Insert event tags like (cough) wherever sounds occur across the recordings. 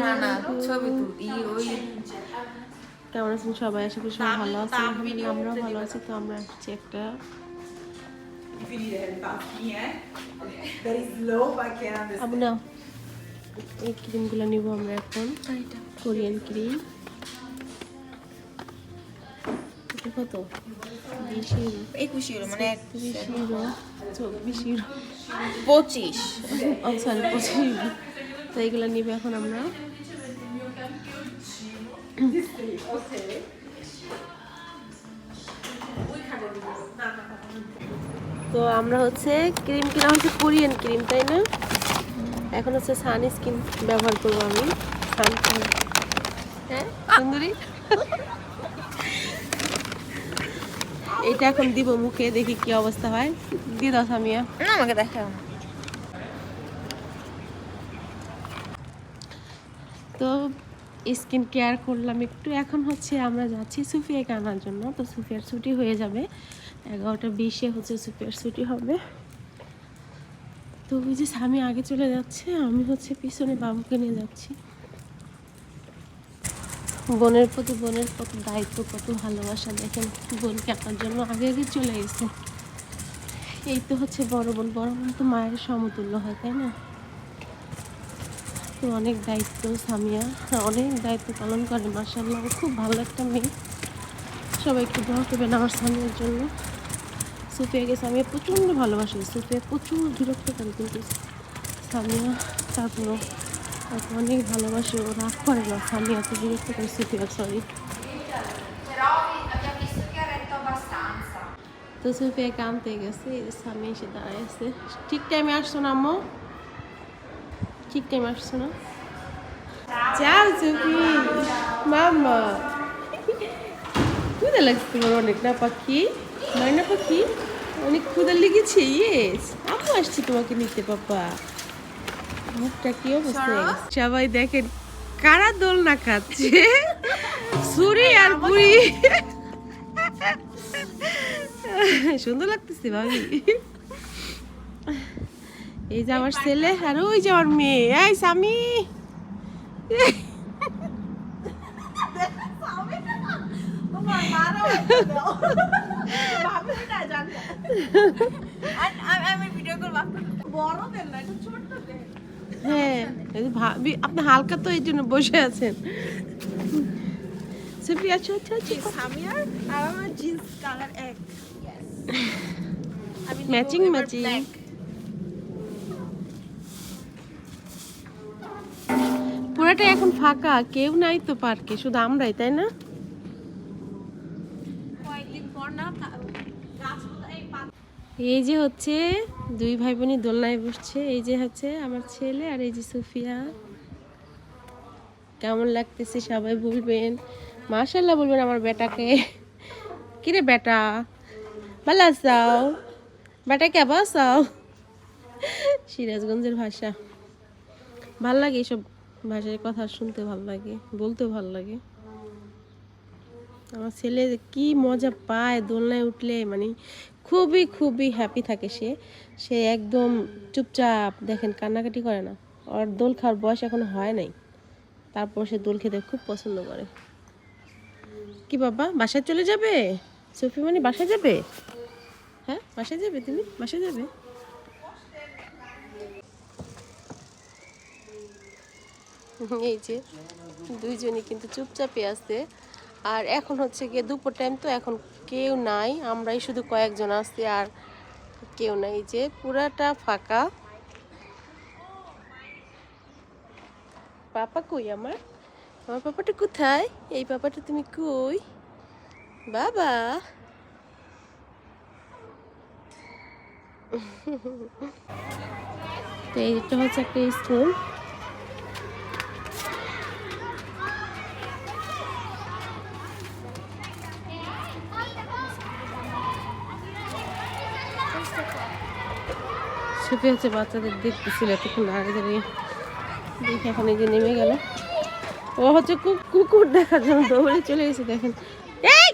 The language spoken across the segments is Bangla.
না না ছবি তুল ওই কেমন আছেন সবাই? আশা করি সবাই ভালো আছেন। আমরাও ভালো আছি তো আমরা আসছি একটা. আবু না এই ক্রিমগুলো নিব আমরা এখন। Korean cream. কত? বিশ ইউরো। একুশ ইউরো মানে ইউরো। চব্বিশ ইউরো। পঁচিশ। সরি পঁচিশ ইউরো। তো এইগুলো নিবে এখন আমরা। তো আমরা হচ্ছে ক্রিম কিনা হচ্ছে কোরিয়ান ক্রিম, তাই না? এখন হচ্ছে সান স্কিন ব্যবহার করব আমি। সান হ্যাঁ সুন্দরী? এটা এখন দিব মুখে, দেখি কি অবস্থা হয়। দিয়ে দাও সামিয়া। আমাকে দেখাও তো স্কিন কেয়ার করলাম একটু। এখন হচ্ছে আমরা যাচ্ছি সুফিয়াকে আনার জন্য। তো সুফিয়ার ছুটি হয়ে যাবে। এগারোটা বিশে হচ্ছে সুফিয়ার ছুটি হবে। তো ওই যে স্বামী আগে চলে যাচ্ছে, আমি হচ্ছে পিছনে বাবুকে নিয়ে যাচ্ছি। বোনের প্রতি, বোনের কত দায়িত্ব, কত ভালোবাসা। দেখেন বোনকে আনার জন্য আগে আগে চলে গেছে। এই তো হচ্ছে বড় বোন। বড় বোন তো মায়ের সমতুল্য হয়, তাই না? তো অনেক দায়িত্ব, সামিয়া। অনেক দায়িত্ব পালন করে মাসাল্লাহ খুব ভালো একটা মেয়ে। সবাই একটু দোয়া করবেন আমার স্বামীর জন্য। সুফিয়াকে সামিয়া প্রচণ্ড ভালোবাসে। সুফিয়া প্রচুর বিরক্ত করে কিন্তু সামিয়া তারপরও তাকে অনেক ভালোবাসে। ও রাগ করে না। সামিয়া তো বিরক্ত করে সুফিয়া সরি. তো সুফিয়াকে আনতে গেছে স্বামী এসে দাঁড়ায় ঠিক টাইমে আসছো না, আম্মু? ঠিক টাইমে আসছে না। যাও সুফি মামা ক্ষুদা লাগছে তোমার অনেক না পাখি? ময়না পাখি? অনেক ক্ষুদা লেগেছে ইয়েস আমি আসছি তোমাকে নিতে পাপা। মুখটা কি অবস্থা? সবাই দেখেন কারা দোল না খাচ্ছে? সুরি আর বুড়ি সুন্দর লাগতেছে ভাবি। এই যে আমার ছেলে আর ওই যে আমার মেয়ে। এই স্বামী। আমি ভিডিও করব হ্যাঁ আপনি হালকা তো এই জন্য বসে আছেন। সুফি আচ্ছা আচ্ছা আচ্ছা। want jeans color egg. Matching matching পুরাটা এখন ফাঁকা কেউ নাই তো পার্কে শুধু আমরাই তাই না? এই যে হচ্ছে দুই ভাই বোনই দোলনায় বসছে এই যে হচ্ছে আমার ছেলে আর এই যে সুফিয়া। কেমন লাগতেছে সবাই বলবেন। মাশাল্লাহ বলবেন আমার বেটাকে। কিরে বেটা? ভালো আসাও বেটা কে বাসাও সিরাজগঞ্জের ভাষা। ভালো লাগে এইসব ভাষার কথা শুনতে ভালো লাগে, বলতে ভালো লাগে। আমার ছেলে কি মজা পায় দোলনায় উঠলে মানে খুবই খুবই হ্যাপি থাকে সে। সে একদম চুপচাপ দেখেন কান্নাকাটি করে না। ওর দোল খাওয়ার বয়স এখন হয় নাই। তারপর সে দোল খেতে খুব পছন্দ করে। কি বাবা, বাসায় চলে যাবে? সফি মানে বাসায় যাবে? হ্যাঁ বাসায় যাবে তুমি? বাসায় যাবে? (laughs) এই যে, দুইজনই কিন্তু চুপচাপই আছে। আর এখন হচ্ছে গিয়ে দুপুর টাইম তো এখন কেউ নাই, আমরাই শুধু কয়েকজন আছি আর কেউ নাই। যে, পুরাটা ফাঁকা। পাপা কই আমার? আমার পাপাটা কোথায়? এই পাপাটা তুমি কই? বাবা! (laughs) তো এইটা হচ্ছে একটা স্কুল। সুফি হচ্ছে বাচ্চাদের দেখতেছিল এতক্ষণ আগে দাঁড়িয়ে দেখে এখন এই যে নেমে গেল। ও হচ্ছে কুকুর দেখার জন্য দৌড়ে চলে গেছে, দেখেন। এই,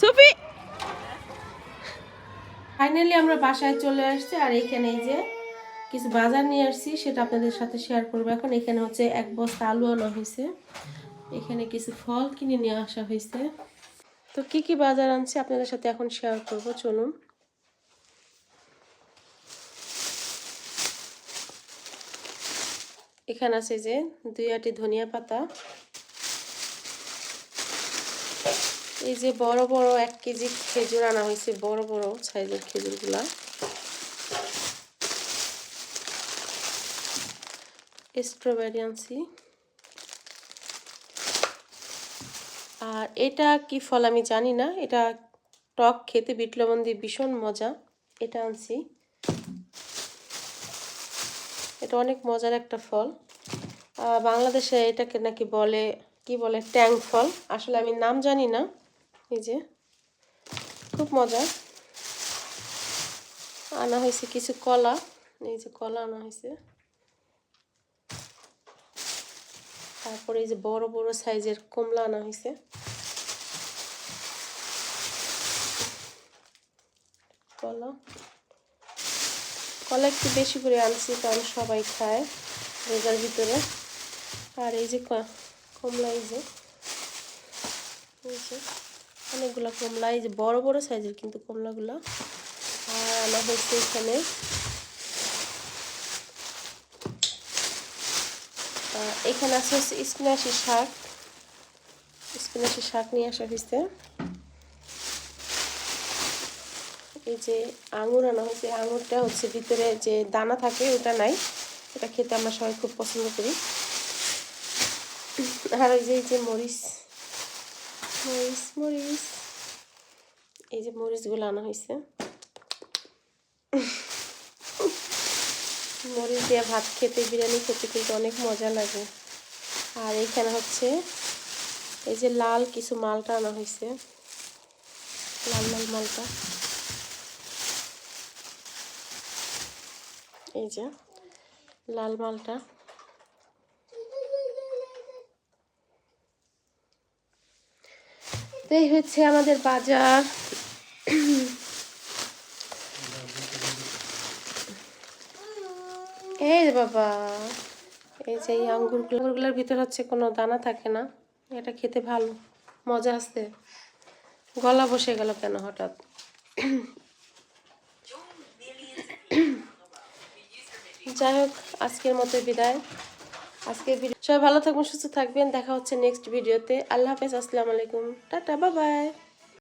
সুফি! ফাইনালি আমরা বাসায় চলে আসছি, আর এইখানে এই যে কিছু বাজার নিয়ে আসছি, সেটা আপনাদের সাথে শেয়ার করব এখন। এখানে হচ্ছে এক বস্তা আলু আনা হয়েছে। এখানে কিছু ফল কিনে নিয়ে আসা হয়েছে। তো কি কি বাজার আনছি আপনাদের সাথে এখন শেয়ার করব, চলুন। এখানে আছে যে দুই আটি ধনিয়া পাতা। এই যে বড় বড় এক কেজি খেজুর আনা হয়েছে, বড় বড় সাইজের খেজুরগুলা। স্ট্রবেরি আনছি। আর এটা কি ফল আমি জানি না, এটা টক খেতে বিট লবণ দিয়ে ভীষণ মজা। এটা আনছি। এটা অনেক মজার একটা ফল। বাংলাদেশে এটাকে নাকি বলে, কি বলে, ট্যাং ফল। আসলে আমি নাম জানি না, এই যে। খুব মজা আনা হয়েছে কিছু কলা, এই যে কলা আনা হয়েছে। তারপরে এই যে বড় বড় সাইজের কমলা আনা হয়েছে। কলা। কলা একটু বেশি করে আনছি, কারণ সবাই খায় রোজার ভিতরে। আর এই যে কমলা এই যে অনেকগুলো কমলা, এই যে বড় বড় সাইজের কিন্তু কমলাগুলো। আর আনা হয়েছে এখানে এখানে হচ্ছে স্পিনাচি শাক। স্পিনাচি শাক নিয়ে আসা হয়েছে। এই যে আঙুর আনা হয়েছে আঙুরটা হচ্ছে ভিতরে যে দানা থাকে, ওটা নাই। এটা খেতে আমরা সবাই খুব পছন্দ করি। আর ওই যে, এই যে মরিচ মরিচ মরিচ। এই যে মরিচগুলো আনা হয়েছে। মরিচ দিয়ে ভাত খেতে, বিরিয়ানি খেতে কিন্তু অনেক মজা লাগে। আর এইখানে হচ্ছে এই যে লাল কিছু মালটা আনা হয়েছে। লাল লাল মালটা। এই যে, লাল মালটা। এই হচ্ছে আমাদের বাজার। এই বাবা, এই যে এই আঙ্গুরগুলো। আঙ্গুরগুলোর ভিতর হচ্ছে কোনো দানা থাকে না, এটা খেতে ভালো, মজা আছে গলা বসে গেল কেন হঠাৎ? যাই হোক আজকের মতো বিদায়। আজকের ভিডিও সবাই ভালো থাকবেন, সুস্থ থাকবেন। দেখা হচ্ছে নেক্সট ভিডিওতে আল্লাহ হাফেজ, আসসালামু আলাইকুম। টাটা বাবাই বাই